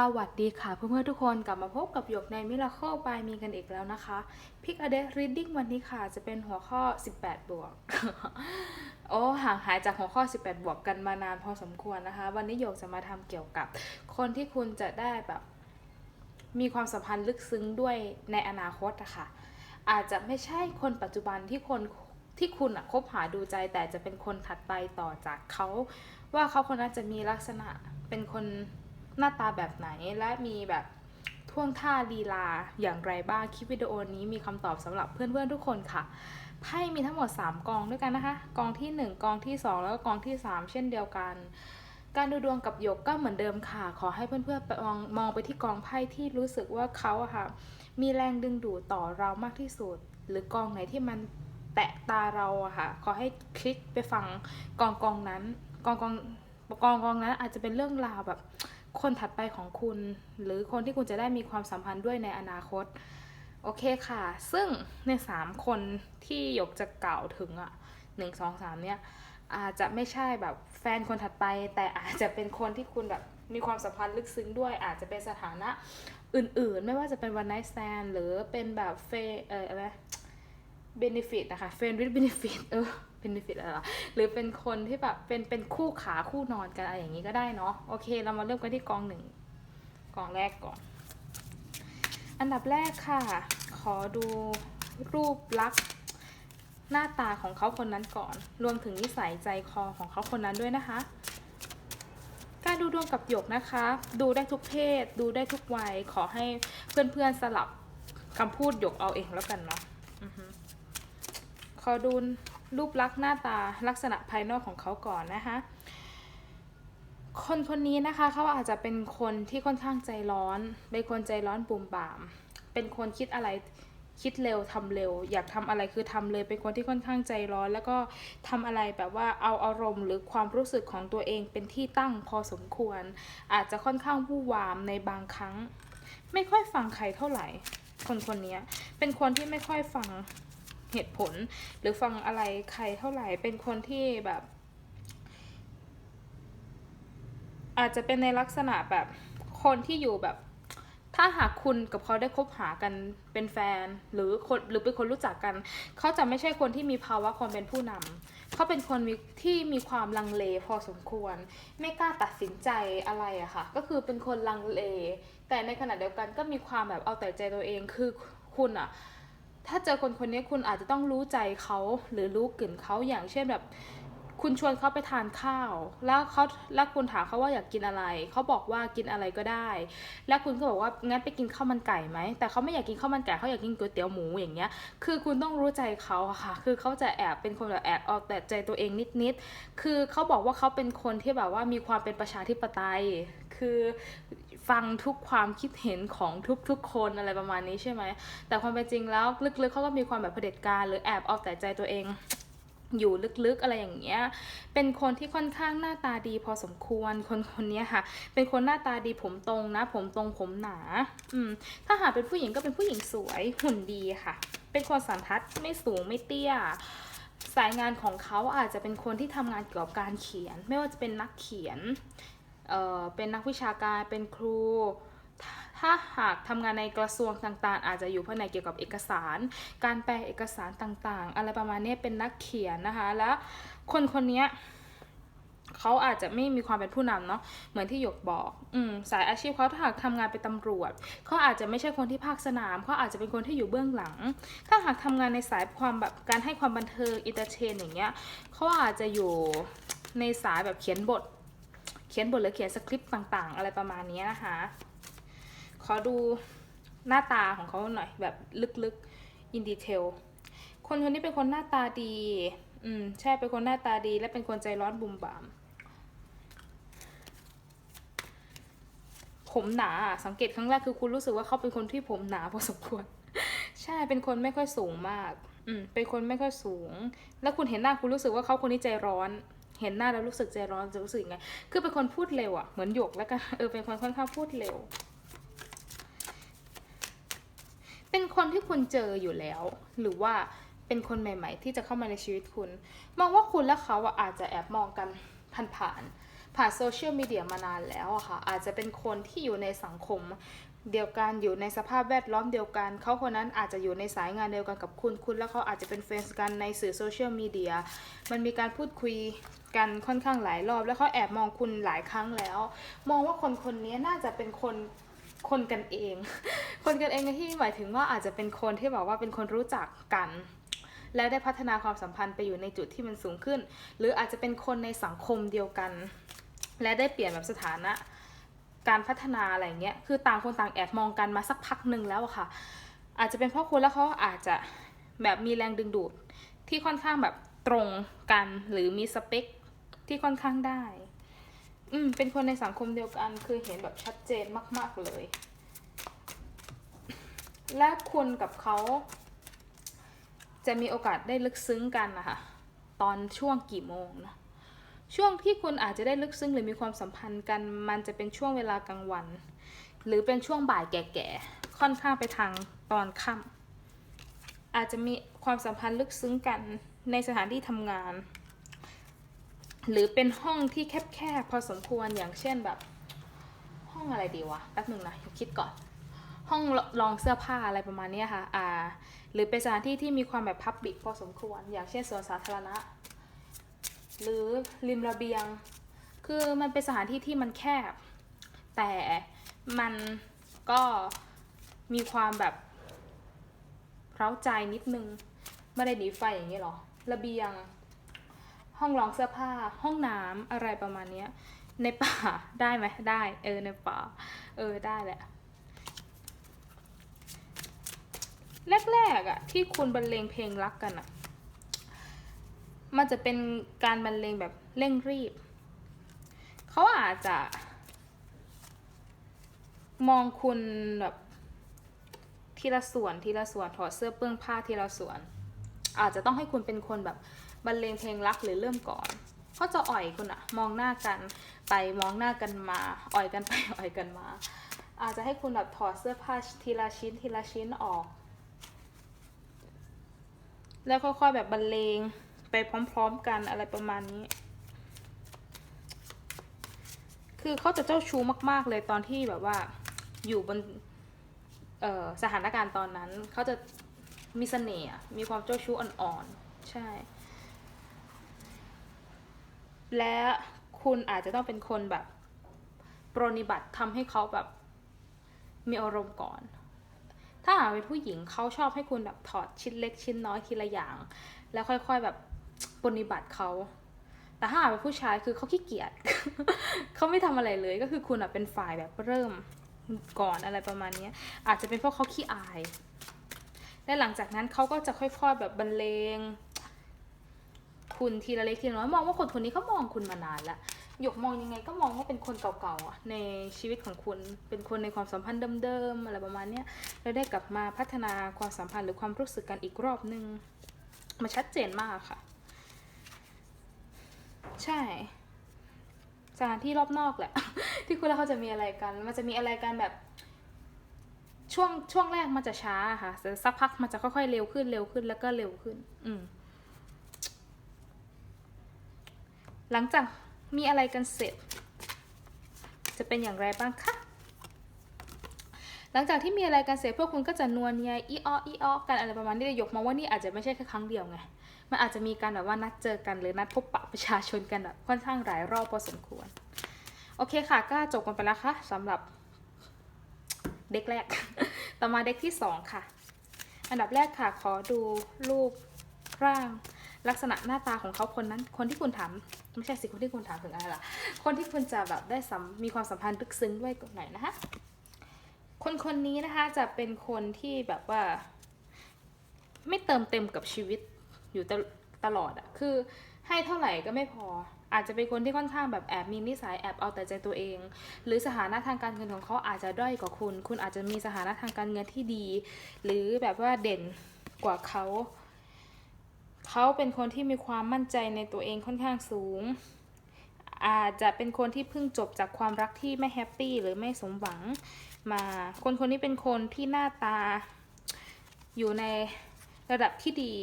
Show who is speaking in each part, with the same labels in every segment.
Speaker 1: สวัสดีค่ะเพื่อนๆทุกคนกลับมาพบกับหยกในมิราเคิลบายมีกันอีกแล้วนะคะพิกอเด r รีดดิ้งวันนี้ค่ะ จะเป็นหัวข้อ 18 บวก โอ้ห่างหายจากหัวข้อ 18 บวกกันมานานพอสมควรนะคะ วันนี้หยกจะมาทำเกี่ยวกับคนที่คุณจะได้แบบ มีความสัมพันธ์ลึกซึ้งด้วยในอนาคตอะค่ะ อาจจะไม่ใช่คนปัจจุบันที่คนที่คุณอะคบหาดูใจแต่จะเป็นคนถัดไปต่อจากเขาว่าเขาคนนั้นจะมีลักษณะเป็นคน หน้าตาแบบไหนและมีแบบท่วงท่าลีลาอย่างไรบ้างคลิปวิดีโอนี้มีคำตอบสำหรับเพื่อนๆทุกคนค่ะไพ่มีทั้งหมด 3 กองด้วยกันนะคะ กองที่ 1 กองที่ 2 แล้วก็กองที่ 3 เช่นเดียวกัน การดูดวงกับหยกก็เหมือนเดิมค่ะ ขอให้เพื่อนๆไปมองมองไปที่กองไพ่ที่รู้สึกว่าเขาอะค่ะ มีแรงดึงดูดต่อเรามากที่สุด หรือกองไหนที่มันแตะตาเราอะค่ะ ขอให้คลิกไปฟังกองกองนั้น กองกองกองกองนั้นอาจจะเป็นเรื่องราวแบบ คนถัดไปของคุณ หรือคนที่คุณจะได้มีความสัมพันธ์ด้วยในอนาคต โอเคค่ะ ซึ่งในสามคนที่หยกจะกล่าวถึงอะหนึ่งสองสามเนี่ยอาจจะไม่ใช่แบบแฟนคนถัดไป แต่อาจจะเป็นคนที่คุณแบบมีความสัมพันธ์ลึกซึ้งด้วย อาจจะเป็นสถานะอื่นๆ ไม่ว่าจะเป็นวันไนท์แซนหรือเป็นแบบเฟเอออะไรเบนฟิตนะคะเฟนวิดเบนฟิตเออ เบนฟิตอะไรหรือเป็นคนที่แบบเป็นเป็นคู่ขาคู่นอนกันอะไรอย่างนี้ก็ได้เนาะโอเค เรามาเริ่มกันที่กองหนึ่งกองแรกก่อน อันดับแรกค่ะ ขอดูรูปลักษณ์หน้าตาของเขาคนนั้นก่อน รวมถึงนิสัยใจคอของเขาคนนั้นด้วยนะคะ การดูดวงกับหยกนะคะ ดูได้ทุกเพศ ดูได้ทุกวัย ขอให้เพื่อนๆสลับคำพูดหยกเอาเองแล้วกันเนาะขอดู รูปลักษณ์หน้าตาลักษณะภายนอกของเขาก่อนนะคะคนคนนี้นะคะเขาอาจจะเป็นคนที่ค่อนข้างใจร้อน เป็นคนใจร้อนปุ่มป่าม เป็นคนคิดอะไรคิดเร็วทำเร็ว อยากทำอะไรคือทำเลย เป็นคนที่ค่อนข้างใจร้อน แล้วก็ทำอะไรแบบว่าเอาอารมณ์ หรือความรู้สึกของตัวเองเป็นที่ตั้งพอสมควร อาจจะค่อนข้างวู่วามในบางครั้ง ไม่ค่อยฟังใครเท่าไหร่ คนคนนี้เป็นคนที่ไม่ค่อยฟัง เหตุผล หรือฟังอะไรใครเท่าไหร่เป็นคนที่แบบ อาจจะเป็นในลักษณะแบบคนที่อยู่แบบ ถ้าหากคุณกับเขาได้คบหากันเป็นแฟน หรือคนหรือเป็นคนรู้จักกัน เขาจะไม่ใช่คนที่มีภาวะความเป็นผู้นำเขาเป็นคนที่มีความลังเลพอสมควร ไม่กล้าตัดสินใจอะไรอะค่ะ ก็คือเป็นคนลังเล แต่ในขณะเดียวกันก็มีความแบบเอาแต่ใจตัวเองคือคุณอะ ถ้าเจอคนคนนี้คุณอาจจะต้องรู้ใจเขาหรือรู้กลิ่นเขาอย่างเช่นแบบ คุณชวนเขาไปทานข้าว แล้วเขาแล้วคุณถามเขาว่าอยากกินอะไร เขาบอกว่ากินอะไรก็ได้ แล้วคุณก็บอกว่างั้นไปกินข้าวมันไก่ไหมแต่เขาไม่อยากกินข้าวมันไก่เขาอยากกินก๋วยเตี๋ยวหมูอย่างเงี้ย คือคุณต้องรู้ใจเขาค่ะ คือเขาจะแอบเป็นคนแบบแอบเอาแต่ใจตัวเองนิดๆคือเขาบอกว่าเขาเป็นคนที่แบบว่ามีความเป็นประชาธิปไตย คือ ฟังทุกความคิดเห็นของทุกๆคนอะไรประมาณนี้ใช่ไหม แต่ความเป็นจริงแล้วลึกๆเขาก็มีความแบบเผด็จการหรือแอบเอาแต่ใจตัวเองอยู่ลึกๆอะไรอย่างเงี้ย เป็นคนที่ค่อนข้างหน้าตาดีพอสมควร คนคนนี้ค่ะ เป็นคนหน้าตาดีผมตรงนะ ผมตรงผมหนา อืม ถ้าหากเป็นผู้หญิงก็เป็นผู้หญิงสวยหุ่นดีค่ะ เป็นคนสันทัดไม่สูงไม่เตี้ย สายงานของเขาอาจจะเป็นคนที่ทำงานเกี่ยวกับการเขียน ไม่ว่าจะเป็นนักเขียน เเป็นนักวิชาการเป็นครู ถ้าหากทำงานในกระทรวงต่างๆ อาจจะอยู่ภายในเกี่ยวกับเอกสาร การแปลเอกสารต่างๆ อะไรประมาณนี้เป็นนักเขียนนะคะแล้วคนคนนี้เขาอาจจะไม่มีความเป็นผู้นำเนาะเหมือนที่หยกบอกอืมสายอาชีพเขาถ้าหากทำงานเป็นตำรวจเขาอาจจะไม่ใช่คนที่ภาคสนามเขาอาจจะเป็นคนที่อยู่เบื้องหลัง ถ้าหากทำงานในสายความแบบการให้ความบันเทิงอินเตอร์เทนอย่างเงี้ยเขาอาจจะอยู่ในสายแบบเขียนบท ขียนบทหรือเขียนสคริปต์ต่างๆ อะไรประมาณนี้นะคะ ขอดูหน้าตาของเขาหน่อยแบบลึกๆอินดีเทลคนคนนี้เป็นคนหน้าตาดี อืมใช่เป็นคนหน้าตาดี และเป็นคนใจร้อนบุมบาม ผมหนาสังเกตครั้งแรกคือคุณรู้สึกว่าเขาเป็นคนที่ผมหนาพอสมควร ใช่เป็นคนไม่ค่อยสูงมาก อืมเป็นคนไม่ค่อยสูง แล้วคุณเห็นหน้าคุณรู้สึกว่าเขาคนนี้ใจร้อน เห็นหน้าแล้วรู้สึกใจร้อนจะรู้สึกยังไง คือเป็นคนพูดเร็วอะเหมือนหยกแล้วกัน เออเป็นคนค่อนข้างพูดเร็ว เป็นคนที่คุณเจออยู่แล้ว หรือว่าเป็นคนใหม่ ๆ ที่จะเข้ามาในชีวิตคุณ มองว่าคุณและเขาอะอาจจะแอบมองกันผ่านๆผ่านโซเชียลมีเดียมานานแล้วอะค่ะ อาจจะเป็นคนที่อยู่ในสังคม เดียวกันอยู่ในสภาพแวดล้อมเดียวกัน เขาคนนั้นอาจจะอยู่ในสายงานเดียวกันกับคุณ คุณแล้วเขาอาจจะเป็นเฟรนด์กันในสื่อโซเชียลมีเดีย มันมีการพูดคุยกันค่อนข้างหลายรอบ แล้วเขาแอบมองคุณหลายครั้งแล้ว มองว่าคนคนนี้น่าจะเป็นคนคนกันเอง คนกันเองในที่หมายถึงว่าอาจจะเป็นคนที่แบบว่าเป็นคนรู้จักกัน แล้วได้พัฒนาความสัมพันธ์ไปอยู่ในจุดที่มันสูงขึ้น หรืออาจจะเป็นคนในสังคมเดียวกัน และได้เปลี่ยนแบบสถานะ การพัฒนาอะไรเงี้ยคือต่างคนต่างแอบมองกันมาสักพักหนึ่งแล้วอะค่ะ อาจจะเป็นเพราะคุณแล้วเขาอาจจะแบบมีแรงดึงดูดที่ค่อนข้างแบบตรงกันหรือมีสเปคที่ค่อนข้างได้ อืม เป็นคนในสังคมเดียวกันคือเห็นแบบชัดเจนมาก ๆเลย และคุณกับเขาจะมีโอกาสได้ลึกซึ้งกันนะคะตอนช่วงกี่โมงนะ ช่วงที่คุณอาจจะได้ลึกซึ้งหรือมีความสัมพันธ์กัน มันจะเป็นช่วงเวลากลางวัน หรือเป็นช่วงบ่ายแก่ๆ ค่อนข้างไปทางตอนค่ำอาจจะมีความสัมพันธ์ลึกซึ้งกันในสถานที่ทำงาน หรือเป็นห้องที่แคบๆพอสมควรอย่างเช่นแบบ ห้องอะไรดีวะแป๊บหนึ่งนะคิดก่อน ห้องลองเสื้อผ้าอะไรประมาณนี้ค่ะอ่า หรือเป็นสถานที่ที่มีความแบบพับบิกพอสมควร อย่างเช่นสวนสาธารณะ หรือริมระเบียง คือมันเป็นสถานที่ที่มันแคบ แต่มันก็มีความแบบเร้าใจนิดนึง ไม่ได้หนีไฟอย่างนี้หรอ ระเบียง ห้องรองเสื้อผ้า ห้องน้ำอะไรประมาณนี้ในป่าได้ไหมได้ เออในป่า เออได้แหละแรกๆอะที่คุณบรรเลงเพลงรักกันอะ มันจะเป็นการบรรเลงแบบเร่งรีบ เขาอาจจะมองคุณแบบทีละส่วนทีละส่วนถอดเสื้อเปื้องผ้าทีละส่วน อาจจะต้องให้คุณเป็นคนแบบบรรเลงเพลงรักหรือเริ่มก่อนเขาจะอ่อยคุณอะมองหน้ากันไปมองหน้ากันมา อ่อยกันไปอ่อยกันมา อาจจะให้คุณแบบถอดเสื้อผ้าทีละชิ้นทีละชิ้นออก แล้วค่อยๆแบบบรรเลง พร้อมๆกันอะไรประมาณนี้ คือเขาจะเจ้าชู้มาก ๆ เลยตอนที่แบบว่าอยู่บนสถานการณ์ตอนนั้น เขาจะมีเสน่ห์มีความเจ้าชู้อ่อนๆ ใช่ และคุณอาจจะต้องเป็นคนแบบปรนนิบัติทำให้เขาแบบมีอารมณ์ก่อน ถ้าหากเป็นผู้หญิงเขาชอบให้คุณแบบถอดชิ้นเล็กชิ้นน้อยทีละอย่าง แล้วค่อย ๆแบบ ปรนนิบัติเขา แต่ถ้าเป็นผู้ชายคือเขาขี้เกียจเขาไม่ทำอะไรเลยก็คือคุณอะเป็นฝ่ายแบบเริ่มก่อนอะไรประมาณนี้อาจจะเป็นเพราะเขาขี้อาย และหลังจากนั้นเขาก็จะค่อยๆแบบบรรเลง คุณทีละเล็กทีละน้อยมองว่าคนคนนี้เขามองคุณมานานล้วหยกมองยังไงก็มองว่าเป็นคนเก่าๆในชีวิตของคุณเป็นคนในความสัมพันธ์เดิมๆอะไรประมาณนี้แล้วได้กลับมาพัฒนาความสัมพันธ์หรือความรู้สึกกันอีกรอบนึงมันชัดเจนมากค่ะ ใช่สถานที่รอบนอกแหละ ที่คุณแล้วเขาจะมีอะไรกัน มันจะมีอะไรกันแบบ ช่วงช่วงแรกมันจะช้าค่ะแต่สักพักมันจะค่อยๆเร็วขึ้นเร็วขึ้นแล้วก็เร็วขึ้น อืม หลังจากมีอะไรกันเสร็จ จะเป็นอย่างไรบ้างคะหลังจากที่มีอะไรกันเสร็จพวกคุณก็จะนวลเนียอีอ้ออีอ้อกันอะไรประมาณนี้ยกมองว่านี่อาจจะไม่ใช่แค่ครั้งเดียวไง มันอาจจะมีการแบบว่านัดเจอกันหรือนัดพบปะประชาชนกันแบบค่อนข้างหลายรอบพอสมควร โอเคค่ะ ก็จบกันไปแล้วค่ะสำหรับเด็กแรก ต่อมาเด็กที่สองค่ะ อันดับแรกค่ะ ขอดูรูปร่างลักษณะหน้าตาของเขาคนนั้น คนที่คุณถามไม่ใช่สิคนที่คุณถามถึงอะไรล่ะ คนที่คุณจะแบบได้มีความสัมพันธ์ลึกซึ้งด้วยกับไหนนะคะคนคนนี้นะคะจะเป็นคนที่แบบว่า ไม่เติมเต็มกับชีวิต อยู่ตลตลอดอะคือให้เท่าไหร่ก็ไม่พอ อาจจะเป็นคนที่ค่อนข้างแบบแอบมีนิสัยแอบเอาแต่ใจตัวเอง หรือสถานะทางการเงินของเขาอาจจะด้อยกว่าคุณ คุณอาจจะมีสถานะทางการเงินที่ดี หรือแบบว่าเด่นกว่าเขาเขาเป็นคนที่มีความมั่นใจในตัวเองค่อนข้างสูง อาจจะเป็นคนที่เพิ่งจบจากความรักที่ไม่แฮปปี้หรือไม่สมหวังมา คนคนนี้เป็นคนที่หน้าตาอยู่ในระดับที่ดี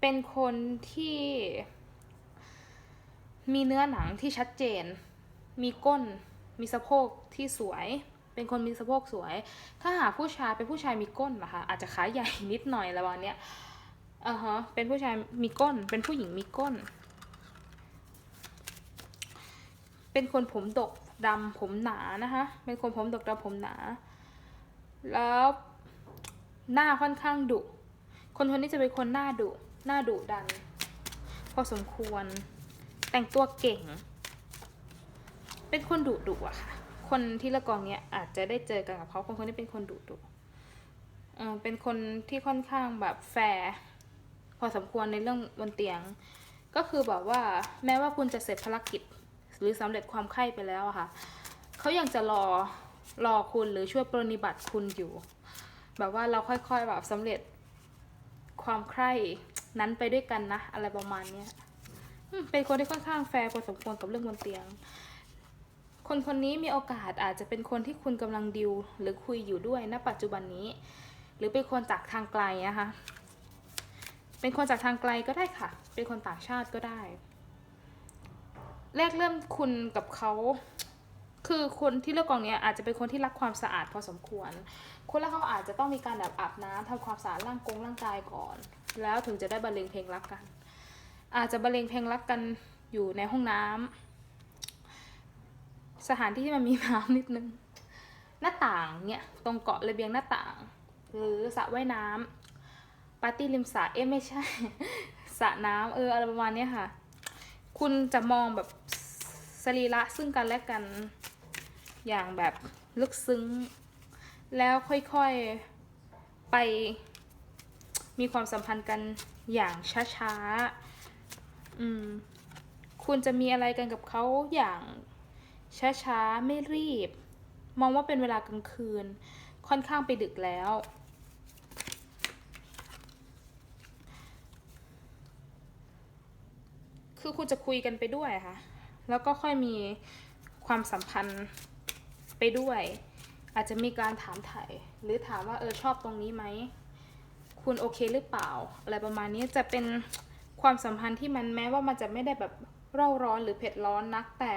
Speaker 1: เป็นคนที่มีเนื้อหนังที่ชัดเจน มีก้น มีสะโพกที่สวย เป็นคนมีสะโพกสวย ถ้าหาผู้ชายเป็นผู้ชายมีก้นนะคะอาจจะขาใหญ่นิดหน่อยระหว่างเนี้ยอ่าฮะ เป็นผู้ชายมีก้น เป็นผู้หญิงมีก้น เป็นคนผมดกดำผมหนานะคะ เป็นคนผมดกดำผมหนา แล้วหน้าค่อนข้างดุ คนคนนี้จะเป็นคนหน้าดุ หน้าดุดัน พอสมควร แต่งตัวเก่ง เป็นคนดุดุอะค่ะ คนที่ละกองเนี้ยอาจจะได้เจอกันกับเขาคนคนนี้เป็นคนดุดุเออเป็นคนที่ค่อนข้างแบบแฟร์พอสมควรในเรื่องบนเตียง ก็คือแบบว่าแม้ว่าคุณจะเสร็จภารกิจ หรือสำเร็จความใคร่ไปแล้วอะค่ะเขายังจะรอรอคุณหรือช่วยปรนนิบัติคุณอยู่ แบบว่าเราค่อยๆแบบสำเร็จความใคร่ นั้นไปด้วยกันนะ อะไรประมาณเนี้ยเป็นคนที่ค่อนข้างแฟร์พอสมควรกับเรื่องบนเตียง คนคนนี้มีโอกาสอาจจะเป็นคนที่คุณกำลังดิวหรือคุยอยู่ด้วยณปัจจุบันนี้ หรือเป็นคนจากทางไกลนะคะ เป็นคนจากทางไกลก็ได้ค่ะ เป็นคนต่างชาติก็ได้ แรกเริ่มคุณกับเขา คือคนที่เลือกกองเนี้ยอาจจะเป็นคนที่รักความสะอาดพอสมควร คนแล้วเขาอาจจะต้องมีการแบบอาบน้ำทำความสะอาดร่างกงร่างกายก่อน แล้วถึงจะได้บรรเลงเพลงรักกัน อาจจะบรรเลงเพลงรักกันอยู่ในห้องน้ำสถานที่ที่มันมีน้ำนิดนึง หน้าต่างเนี่ยตรงเกาะระเบียงหน้าต่าง หรือสระว่ายน้ำปาร์ตี้ริมสระเอ๊ะไม่ใช่สระน้ำเอออะไรประมาณนี้ค่ะ คุณจะมองแบบสรีระซึ่งกันและกัน อย่างแบบลึกซึ้ง แล้วค่อยๆไปมีความสัมพันธ์กันอย่างช้าๆอืมคุณจะมีอะไรกันกับเขาอย่างช้าๆ ไม่รีบ มองว่าเป็นเวลากลางคืน ค่อนข้างไปดึกแล้ว คือคุณจะคุยกันไปด้วยค่ะ แล้วก็ค่อยมีความสัมพันธ์ ไปด้วย อาจจะมีการถามไถ่หรือถามว่าเออชอบตรงนี้ไหม คุณโอเคหรือเปล่า อะไรประมาณนี้จะเป็นความสัมพันธ์ที่มันแม้ว่ามันจะไม่ได้แบบเร่าร้อนหรือเผ็ดร้อนนักแต่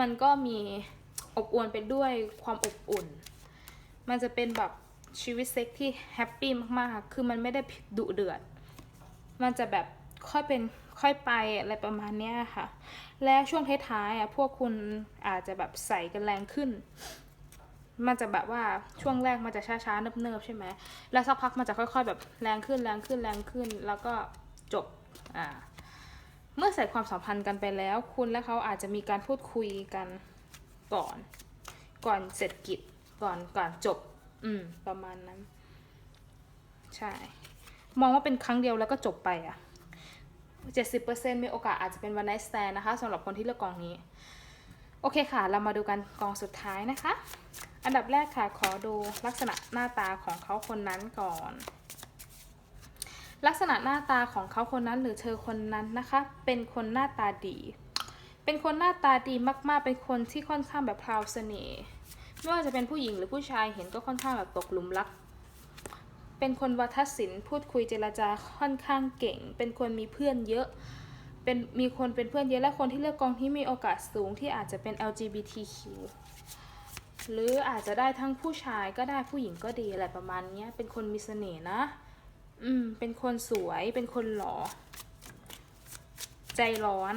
Speaker 1: มันก็มีอบอวลไปด้วยความอบอุ่น มันจะเป็นแบบชีวิตเซ็กที่แฮปปี้มากๆ คือมันไม่ได้ดุเดือด มันจะแบบค่อยเป็น ค่อยไปอะไรประมาณเนี้ยค่ะ และช่วงท้ายๆอะพวกคุณอาจจะแบบใส่กันแรงขึ้น มันจะแบบว่าช่วงแรกมันจะช้าๆเนิบๆใช่ไหมแล้วสักพักมันจะค่อย ๆ แบบแรงขึ้นแรงขึ้นแรงขึ้น แล้วก็จบอ่าเมื่อใส่ความสัมพันธ์กันไปแล้ว คุณและเขาอาจจะมีการพูดคุยกันก่อน ก่อนเสร็จกิจก่อนก่อนจบ อืม ประมาณนั้น ใช่ มองว่าเป็นครั้งเดียวแล้วก็จบไปอะ 70%มีโอกาสอาจจะเป็นวันไนท์สแตนนะคะสำหรับคนที่เลือกกองนี้ โอเคค่ะ เรามาดูกันกองสุดท้ายนะคะ อันดับแรกค่ะ ขอดูลักษณะหน้าตาของเขาคนนั้นก่อน ลักษณะหน้าตาของเขาคนนั้นหรือเธอคนนั้นนะคะ เป็นคนหน้าตาดี เป็นคนหน้าตาดีมากๆ เป็นคนที่ค่อนข้างแบบพราวเสน่ห์ไม่ว่าจะเป็นผู้หญิงหรือผู้ชายเห็นก็ค่อนข้างแบบตกหลุมรัก เป็นคนวัฒศิลป์พูดคุยเจรจาค่อนข้างเก่ง เป็นคนมีเพื่อนเยอะ เป็นมีคนเป็นเพื่อนเยอะ และคนที่เลือกกองที่มีโอกาสสูงที่อาจจะเป็น LGBTQ หรืออาจจะได้ทั้งผู้ชายก็ได้ผู้หญิงก็ดีอะไรประมาณนี้เป็นคนมีเสน่ห์นะ อืม เป็นคนสวย เป็นคนหล่อ ใจร้อน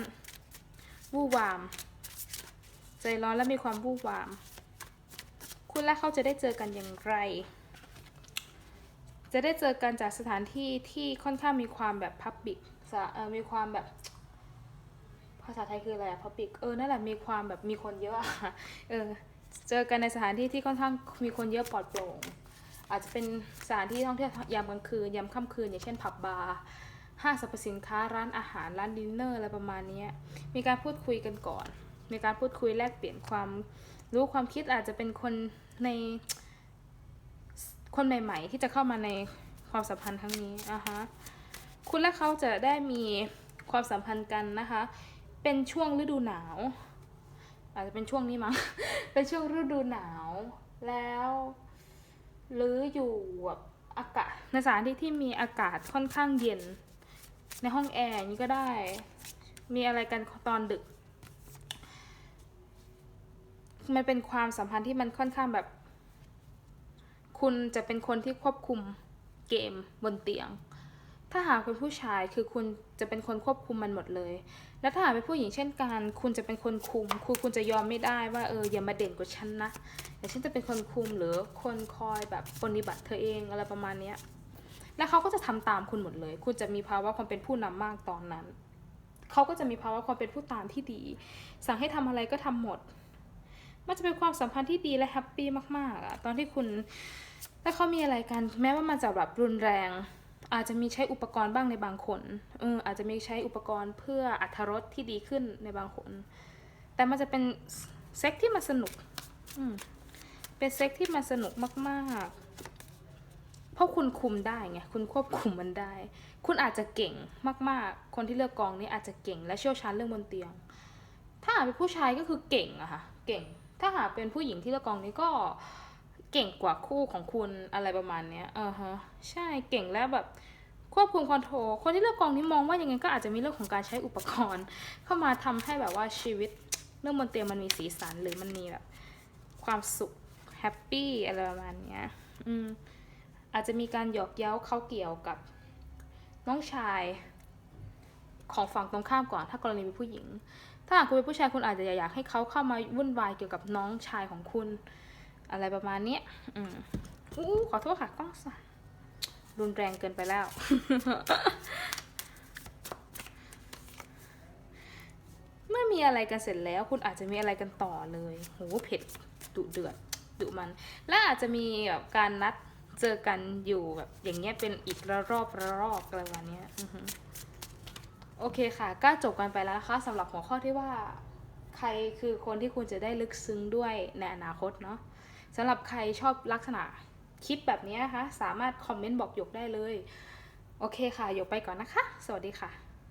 Speaker 1: วู่วาม ใจร้อนและมีความวู่วาม คุณและเขาจะได้เจอกันอย่างไร จะได้เจอกันจากสถานที่ที่ค่อนข้างมีความแบบพับบิกเออมีความแบบภาษาไทยคืออะไรอะพับบิกเออ นั่นแหละ มีความแบบมีคนเยอะเออ เจอกันในสถานที่ที่ค่อนข้างมีคนเยอะปลอดโปร่ง อาจจะเป็นสถานที่ท่องเที่ยวยามกลางคืน ยามค่ำคืน อย่างเช่นผับบาร์ ห้างสรรพสินค้า ร้านอาหาร ร้านดินเนอร์อะไรประมาณนี้ มีการพูดคุยกันก่อน มีการพูดคุยแลกเปลี่ยนความรู้ความคิดอาจจะเป็นคนใน คนใหม่ๆ ที่จะเข้ามาในความสัมพันธ์ครั้งนี้อะฮะคุณและเขาจะได้มีความสัมพันธ์กันนะคะ เป็นช่วงฤดูหนาว อาจจะเป็นช่วงนี้มั้ง เป็นช่วงฤดูหนาว แล้ว หรืออยู่แบบอากาศในสถานที่ที่มีอากาศค่อนข้างเย็น ในห้องแอร์นี้ก็ได้ มีอะไรกันตอนดึก มันเป็นความสัมพันธ์ที่มันค่อนข้างแบบ คุณจะเป็นคนที่ควบคุมเกมบนเตียง ถ้าหากเป็นผู้ชายคือคุณจะเป็นคนควบคุมมันหมดเลย แล้วถ้าหากเป็นผู้หญิงเช่นกัน คุณจะเป็นคนคุม คุณคุณจะยอมไม่ได้ว่าเอออย่ามาเด่นกว่าฉันนะแต่ฉันจะเป็นคนคุมหรือคนคอยแบบปฏิบัติเธอเองอะไรประมาณเนี้ยแล้วเขาก็จะทำตามคุณหมดเลย คุณจะมีภาวะความเป็นผู้นำมากตอนนั้น เขาก็จะมีภาวะความเป็นผู้ตามที่ดี สั่งให้ทำอะไรก็ทำหมด มันจะเป็นความสัมพันธ์ที่ดีและแฮปปี้มากๆอะตอนที่คุณถ้าเขามีอะไรกัน แม้ว่ามันจะแบบรุนแรง อาจจะมีใช้อุปกรณ์บ้างในบางคนเอออาจจะมีใช้อุปกรณ์เพื่ออัธรสที่ดีขึ้นในบางคน แต่มันจะเป็นเซ็กที่มันสนุกอืมเป็นเซ็กที่มันสนุกมากๆ เพราะคุณคุมได้ไงคุณควบคุมมันได้ คุณอาจจะเก่งมากๆ คนที่เลือกกองนี้อาจจะเก่งและเชี่ยวชาญเรื่องบนเตียง ถ้าเป็นผู้ชายก็คือเก่งอะค่ะเก่ง ถ้าหากเป็นผู้หญิงที่เลือกกองนี้ก็เก่งกว่าคู่ของคุณอะไรประมาณเนี้ยเออฮะใช่เก่งแล้วแบบควบคุมคอนโทรลคนที่เลือกกองนี้มองว่ายังไงก็อาจจะมีเรื่องของการใช้อุปกรณ์ เข้ามาทำให้แบบว่าชีวิตเรื่องบนเตียงมันมีสีสันหรือมันมีแบบความสุขแฮปปี้อะไรประมาณเนี้ยอืมอาจจะมีการหยอกเย้าเข้าเกี่ยวกับน้องชายของฝั่งตรงข้ามก่อนถ้ากรณีเป็นผู้หญิง ถ้าหากคุณเป็นผู้ชายคุณอาจจะอยากให้เขาเข้ามาวุ่นวายเกี่ยวกับน้องชายของคุณ อะไรประมาณนี้อืมอู้ขอโทษค่ะกล้องสั่นรุนแรงเกินไปแล้ว เมื่อมีอะไรกันเสร็จแล้ว คุณอาจจะมีอะไรกันต่อเลยโหเผ็ดดุเดือดดุมัน และอาจจะมีแบบการนัดเจอกันอยู่แบบอย่างเงี้ยเป็นอีกระรอบระรอบอะไรประมาณเนี้ยอือ โอเคค่ะ ก็จบกันไปแล้วนะคะสำหรับหัวข้อที่ว่า ใครคือคนที่คุณจะได้ลึกซึ้งด้วยในอนาคตเนาะสำหรับใครชอบลักษณะคลิปแบบนี้นะคะ สามารถคอมเมนต์บอกหยกได้เลย โอเคค่ะหยกไปก่อนนะคะ สวัสดีค่ะ